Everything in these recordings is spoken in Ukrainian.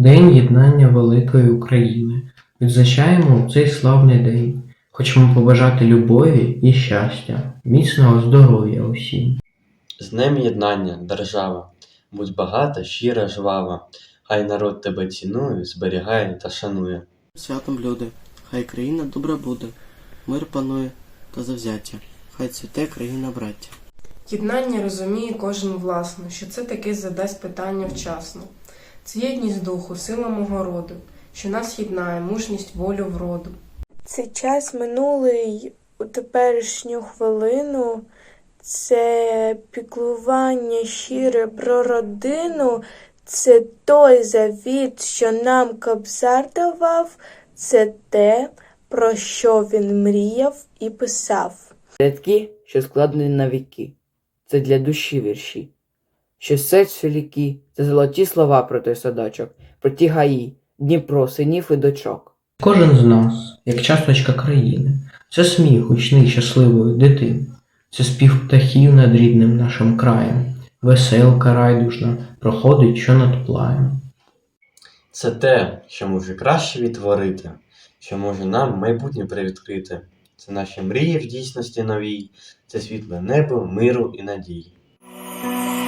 День єднання великої України. Відзначаємо у цей славний день. Хочемо побажати любові і щастя, міцного здоров'я усім. З Днем єднання, держава, будь багата, щира, жвава, хай народ тебе цінує, зберігає та шанує. Святом люди, хай країна добра буде, мир панує та завзяття, хай цвіте країна браття. Єднання розуміє кожен власно, що це таки задасть питання вчасно. Це єдність духу, сила мого роду, що нас єднає, мужність, волю вроду. Це час минулий у теперішню хвилину, це піклування щире про родину, це той завіт, що нам Кобзар давав, це те, про що він мріяв і писав. Рядки, що складені на віки, це для душі вірші. Що ліки, це золоті слова про той садочок, про ті гаї, Дніпро, синів і дочок. Кожен з нас, як часточка країни, це сміх гучний щасливої дитини, це спів птахів над рідним нашим краєм, веселка райдужна проходить що над плаєм. Це те, що може краще відтворити, що може нам майбутнє привідкрити. Це наші мрії в дійсності новій, це світле небо, миру і надії.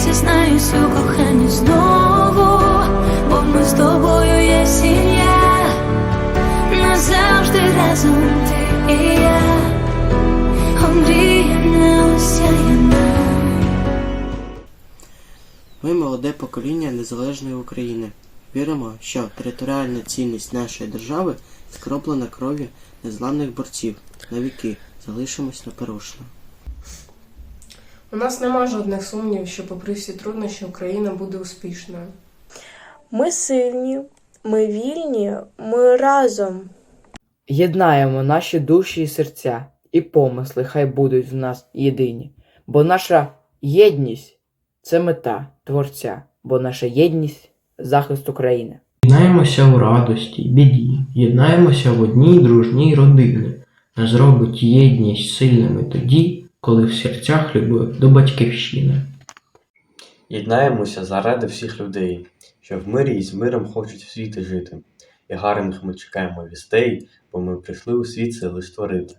зізнаюсь у коханні знову, бо ми з тобою є сім'я назавжди разом ти і я, Омрія неосяяна. Ми молоде покоління незалежної України. Віримо, що територіальна цінність нашої держави скроплена кров'ю незламних борців. На віки залишимось непорушно. У нас нема жодних сумнівів, що, попри всі труднощі, Україна буде успішною. Ми сильні, ми вільні, ми разом. Єднаємо наші душі і серця, і помисли хай будуть в нас єдині, бо наша єдність це мета Творця, бо наша єдність захист України. Єднаємося у радості, біді, єднаємося в одній дружній родини. Нас зробить єдність сильними тоді, коли в серцях любов до батьківщини. Єднаємося заради всіх людей, що в мирі і з миром хочуть в світі жити. І гарних ми чекаємо вістей, бо ми прийшли у світ це лиш творити.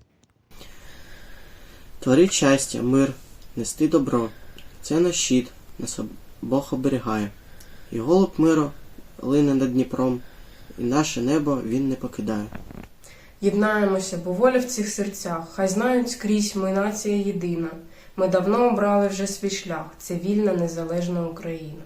Творіть щастя, мир, нести добро. Це наш щит, нас Бог оберігає. І голуб миру лине над Дніпром, і наше небо він не покидає. Єднаємося, бо воля в цих серцях, хай знають скрізь ми нація єдина. Ми давно обрали вже свій шлях, це вільна незалежна Україна.